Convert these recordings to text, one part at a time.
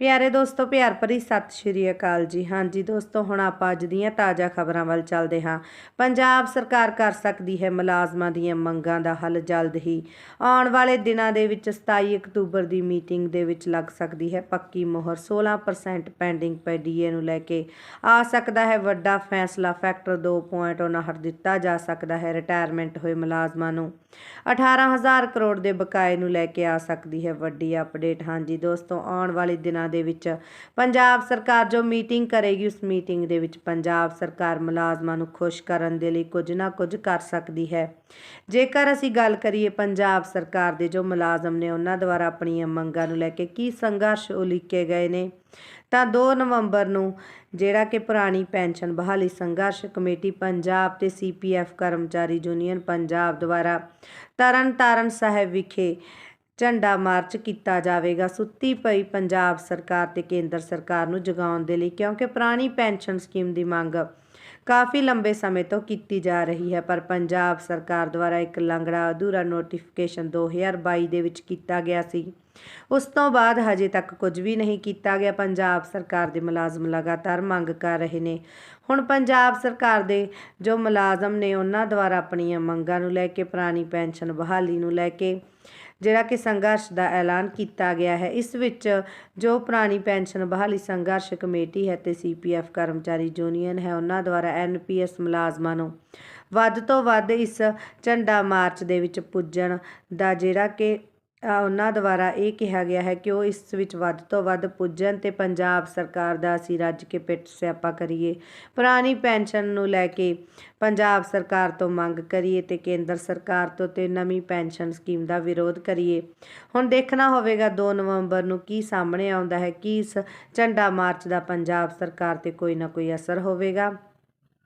ਪਿਆਰੇ ਦੋਸਤੋ, ਪਿਆਰ ਭਰੀ ਸਤਿ ਸ਼੍ਰੀ ਅਕਾਲ ਜੀ। ਹਾਂਜੀ ਦੋਸਤੋ, ਹੁਣ ਆਪਾਂ ਅੱਜ ਦੀਆਂ ਤਾਜ਼ਾ ਖਬਰਾਂ ਵੱਲ ਚੱਲਦੇ ਹਾਂ। ਪੰਜਾਬ ਸਰਕਾਰ ਕਰ ਸਕਦੀ ਹੈ ਮੁਲਾਜ਼ਮਾਂ ਦੀਆਂ ਮੰਗਾਂ ਦਾ ਹੱਲ ਜਲਦ ਹੀ। ਆਉਣ ਵਾਲੇ ਦਿਨਾਂ ਦੇ ਵਿੱਚ 27 ਅਕਤੂਬਰ ਦੀ ਮੀਟਿੰਗ ਦੇ ਵਿੱਚ ਲੱਗ ਸਕਦੀ ਹੈ ਪੱਕੀ ਮੋਹਰ। 16% ਪੈਂਡਿੰਗ ਪੈ ਡੀਏ ਨੂੰ ਲੈ ਕੇ ਆ ਸਕਦਾ ਹੈ ਵੱਡਾ ਫੈਸਲਾ। ਫੈਕਟਰ 2.59 ਦਿੱਤਾ ਜਾ ਸਕਦਾ ਹੈ ਰਿਟਾਇਰਮੈਂਟ ਹੋਏ ਮੁਲਾਜ਼ਮਾਂ ਨੂੰ। 18000 ਕਰੋੜ ਦੇ ਬਕਾਏ ਨੂੰ ਲੈ ਕੇ ਆ ਸਕਦੀ ਹੈ ਵੱਡੀ ਅਪਡੇਟ। ਹਾਂਜੀ ਦੋਸਤੋ, ਆਉਣ ਵਾਲੇ ਦਿਨਾਂ ਦੇ ਵਿੱਚ। ਪੰਜਾਬ ਸਰਕਾਰ ਜੋ ਮੀਟਿੰਗ ਕਰੇਗੀ, ਉਸ ਮੀਟਿੰਗ ਦੇ ਵਿੱਚ ਪੰਜਾਬ ਸਰਕਾਰ ਮੁਲਾਜ਼ਮਾਂ ਨੂੰ ਖੁਸ਼ ਕਰਨ ਦੇ ਲਈ ਕੁਝ ਨਾ ਕੁਝ ਕਰ ਸਕਦੀ ਹੈ। ਜੇਕਰ ਅਸੀਂ ਗੱਲ ਕਰੀਏ ਪੰਜਾਬ ਸਰਕਾਰ ਦੇ ਜੋ ਮੁਲਾਜ਼ਮ ਨੇ, ਉਹਨਾਂ ਦੁਆਰਾ ਆਪਣੀਆਂ ਮੰਗਾਂ ਨੂੰ ਲੈ ਕੇ ਕੀ ਸੰਘਰਸ਼ ਉਲੀਕੇ ਗਏ ਨੇ, ਤਾਂ 2 ਨਵੰਬਰ ਨੂੰ ਜਿਹੜਾ ਕਿ ਪੁਰਾਣੀ ਪੈਨਸ਼ਨ ਬਹਾਲੀ ਸੰਘਰਸ਼ ਕਮੇਟੀ ਪੰਜਾਬ ਤੇ ਸੀਪੀਐਫ ਕਰਮਚਾਰੀ ਯੂਨੀਅਨ ਪੰਜਾਬ ਦੁਆਰਾ ਤਰਨਤਾਰਨ ਸਾਹਿਬ ਵਿਖੇ ਝੰਡਾ ਮਾਰਚ ਕੀਤਾ ਜਾਵੇਗਾ। ਸੁੱਤੀ ਪਈ ਪੰਜਾਬ ਸਰਕਾਰ ਤੇ ਕੇਂਦਰ ਸਰਕਾਰ ਨੂੰ ਜਗਾਉਣ ਦੇ ਲਈ ਕਿਉਂਕਿ ਪੁਰਾਣੀ ਪੈਨਸ਼ਨ ਸਕੀਮ ਦੀ ਮੰਗ ਕਾਫੀ ਲੰਬੇ ਸਮੇਂ ਤੋਂ ਕੀਤੀ ਜਾ ਰਹੀ ਹੈ। ਪਰ ਪੰਜਾਬ ਸਰਕਾਰ ਦੁਆਰਾ ਇੱਕ ਲੰਗੜਾ ਅਧੂਰਾ ਨੋਟੀਫਿਕੇਸ਼ਨ 2022 ਦੇ ਵਿੱਚ ਕੀਤਾ ਗਿਆ ਸੀ। ਉਸ ਤੋਂ ਬਾਅਦ ਹਜੇ ਤੱਕ ਕੁਝ ਵੀ ਨਹੀਂ ਕੀਤਾ ਗਿਆ। ਪੰਜਾਬ ਸਰਕਾਰ ਦੇ ਮੁਲਾਜ਼ਮ ਲਗਾਤਾਰ ਮੰਗ ਕਰ ਰਹੇ ਨੇ। ਹੁਣ ਪੰਜਾਬ ਸਰਕਾਰ ਦੇ ਜੋ ਮੁਲਾਜ਼ਮ ਨੇ, ਉਹਨਾਂ ਦੁਆਰਾ ਆਪਣੀਆਂ ਮੰਗਾਂ ਨੂੰ ਲੈ ਕੇ, ਪੁਰਾਣੀ ਪੈਨਸ਼ਨ ਬਹਾਲੀ ਨੂੰ ਲੈ ਕੇ ਜਿਹੜਾ ਕਿ ਸੰਘਰਸ਼ ਦਾ ਐਲਾਨ ਕੀਤਾ ਗਿਆ ਹੈ, ਇਸ ਵਿੱਚ ਜੋ ਪੁਰਾਣੀ ਪੈਨਸ਼ਨ ਬਹਾਲੀ ਸੰਘਰਸ਼ ਕਮੇਟੀ ਹੈ ਤੇ ਸੀਪੀਐਫ ਕਰਮਚਾਰੀ ਯੂਨੀਅਨ ਹੈ, ਉਹਨਾਂ ਦੁਆਰਾ ਐਨਪੀਐਸ ਮੁਲਾਜ਼ਮਾਂ ਨੂੰ ਵੱਧ ਤੋਂ ਵੱਧ ਇਸ ਝੰਡਾ ਮਾਰਚ ਦੇ ਵਿੱਚ ਪੁੱਜਣ ਦਾ ਜਿਹੜਾ ਕਿ ਉਹਨਾਂ ਦੁਆਰਾ ਇਹ ਕਿਹਾ ਗਿਆ ਹੈ ਕਿ ਉਹ ਇਸ ਵਿੱਚ ਵੱਧ ਤੋਂ ਵੱਧ ਪੁੱਜਣ ਤੇ ਪੰਜਾਬ ਸਰਕਾਰ ਦਾ ਅਸੀਂ ਰੱਜ ਕੇ ਪਿੱਟ ਸਿਆਪਾ ਕਰੀਏ। ਪੁਰਾਣੀ ਪੈਨਸ਼ਨ ਨੂੰ ਲੈ ਕੇ ਪੰਜਾਬ ਸਰਕਾਰ ਤੋਂ ਮੰਗ ਕਰੀਏ ਤੇ ਕੇਂਦਰ ਸਰਕਾਰ ਤੋਂ ਤੇ ਨਵੀਂ ਪੈਨਸ਼ਨ ਸਕੀਮ ਦਾ ਵਿਰੋਧ ਕਰੀਏ। ਹੁਣ ਦੇਖਣਾ ਹੋਵੇਗਾ 2 ਨਵੰਬਰ ਨੂੰ ਕੀ ਸਾਹਮਣੇ ਆਉਂਦਾ ਹੈ, ਕੀ ਇਸ ਝੰਡਾ ਮਾਰਚ ਦਾ ਪੰਜਾਬ ਸਰਕਾਰ ਤੇ ਕੋਈ ਨਾ ਕੋਈ ਅਸਰ ਹੋਵੇਗਾ।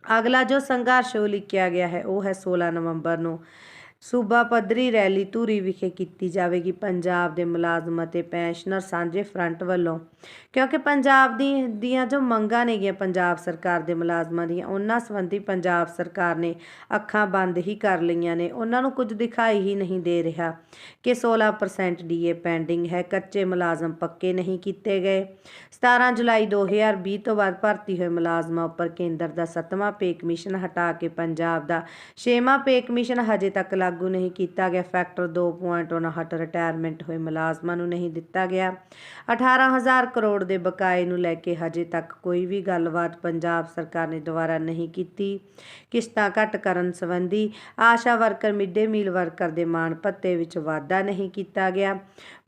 ਅਗਲਾ ਜੋ ਸੰਘਰਸ਼ ਉਲੀਕਿਆ ਗਿਆ ਹੈ, ਉਹ ਹੈ 16 ਨਵੰਬਰ ਨੂੰ। ਸੂਬਾ ਪੱਧਰੀ ਰੈਲੀ ਧੂਰੀ ਵਿਖੇ ਕੀਤੀ ਜਾਵੇਗੀ। ਪੰਜਾਬ ਦੇ ਮੁਲਾਜ਼ਮ ਅਤੇ ਪੈਨਸ਼ਨਰ ਸਾਂਝੇ ਫਰੰਟ ਵੱਲੋਂ, ਕਿਉਂਕਿ ਪੰਜਾਬ ਦੀ, ਦੀਆਂ ਜੋ ਮੰਗਾਂ ਨੇਗੀਆਂ ਪੰਜਾਬ ਸਰਕਾਰ ਦੇ ਮੁਲਾਜ਼ਮਾਂ ਦੀਆਂ, ਉਹਨਾਂ ਸੰਬੰਧੀ ਪੰਜਾਬ ਸਰਕਾਰ ਨੇ ਅੱਖਾਂ ਬੰਦ ਹੀ ਕਰ ਲਈਆਂ ਨੇ। ਉਹਨਾਂ ਨੂੰ ਕੁਝ ਦਿਖਾਈ ਹੀ ਨਹੀਂ ਦੇ ਰਿਹਾ ਕਿ 16% ਡੀਏ ਪੈਂਡਿੰਗ ਹੈ। ਕੱਚੇ ਮੁਲਾਜ਼ਮ ਪੱਕੇ ਨਹੀਂ ਕੀਤੇ ਗਏ। 17 ਜੁਲਾਈ 2020 ਤੋਂ ਬਾਅਦ ਭਰਤੀ ਹੋਏ ਮੁਲਾਜ਼ਮਾਂ ਉੱਪਰ ਕੇਂਦਰ ਦਾ 7ਵਾਂ ਪੇ ਕਮਿਸ਼ਨ ਹਟਾ ਕੇ ਪੰਜਾਬ ਦਾ 6ਵਾਂ ਪੇ ਕਮਿਸ਼ਨ ਹਜੇ ਤੱਕ ਲੱਗ ਲਾਗੂ ਨਹੀਂ ਕੀਤਾ ਗਿਆ। ਫੈਕਟਰ 2.59 ਰਿਟਾਇਰਮੈਂਟ ਹੋਏ ਮੁਲਾਜ਼ਮਾਂ ਨੂੰ ਨਹੀਂ ਦਿੱਤਾ ਗਿਆ। 18000 ਕਰੋੜ ਦੇ ਬਕਾਏ ਨੂੰ ਲੈ ਕੇ ਹਜੇ ਤੱਕ ਕੋਈ ਵੀ ਗੱਲਬਾਤ ਪੰਜਾਬ ਸਰਕਾਰ ਨੇ ਦੁਬਾਰਾ ਨਹੀਂ ਕੀਤੀ। ਕਿਸ਼ਤਾਂ ਘੱਟ ਕਰਨ ਸੰਬੰਧੀ Asha worker mid day meal worker ਦੇ ਮਾਣ ਭੱਤੇ ਵਿੱਚ ਵਾਧਾ ਨਹੀਂ ਕੀਤਾ ਗਿਆ।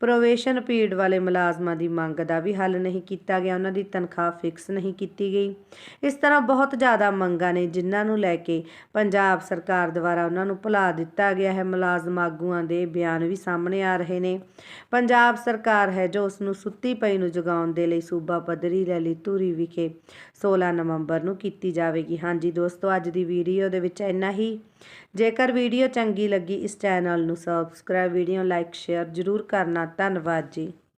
ਪ੍ਰੋਵੇਸ਼ਨ ਪੀਰੀਅਡ ਵਾਲੇ ਮੁਲਾਜ਼ਮਾਂ ਦੀ ਮੰਗ ਦਾ ਵੀ ਹੱਲ ਨਹੀਂ ਕੀਤਾ ਗਿਆ। ਉਹਨਾਂ ਦੀ ਤਨਖਾਹ ਫਿਕਸ ਨਹੀਂ ਕੀਤੀ ਗਈ। ਇਸ ਤਰ੍ਹਾਂ ਬਹੁਤ ਜ਼ਿਆਦਾ ਮੰਗਾਂ ਨੇ ਜਿਨ੍ਹਾਂ ਨੂੰ ਲੈ ਕੇ ਪੰਜਾਬ ਸਰਕਾਰ ਦੁਆਰਾ ਉਹਨਾਂ ਨੂੰ ਭੁਲਾ ਦਿੱਤਾ ਗਿਆ ਹੈ ਮੁਲਾਜ਼ਮ ਆਗੂਆਂ ਦੇ ਬਿਆਨ ਵੀ ਸਾਹਮਣੇ ਆ ਰਹੇ ਨੇ। ਪੰਜਾਬ ਸਰਕਾਰ ਹੈ ਜੋ ਉਸ ਨੂੰ ਸੁੱਤੀ ਪਈ ਨੂੰ ਜਗਾਉਣ ਦੇ ਲਈ ਸੂਬਾ ਪੱਧਰੀ ਰੈਲੀ ਧੂਰੀ ਵਿਖੇ 16 ਨਵੰਬਰ ਨੂੰ ਕੀਤੀ ਜਾਵੇਗੀ। ਹਾਂਜੀ ਦੋਸਤੋ, ਅੱਜ ਦੀ ਵੀਡੀਓ ਦੇ ਵਿੱਚ ਇੰਨਾ ਹੀ। ਜੇਕਰ ਵੀਡੀਓ ਚੰਗੀ ਲੱਗੀ ਇਸ ਚੈਨਲ ਨੂੰ ਸਬਸਕ੍ਰਾਈਬ ਵੀਡੀਓ ਲਾਈਕ ਸ਼ੇਅਰ ਜ਼ਰੂਰ ਕਰਨਾ। ਧੰਨਵਾਦ ਜੀ।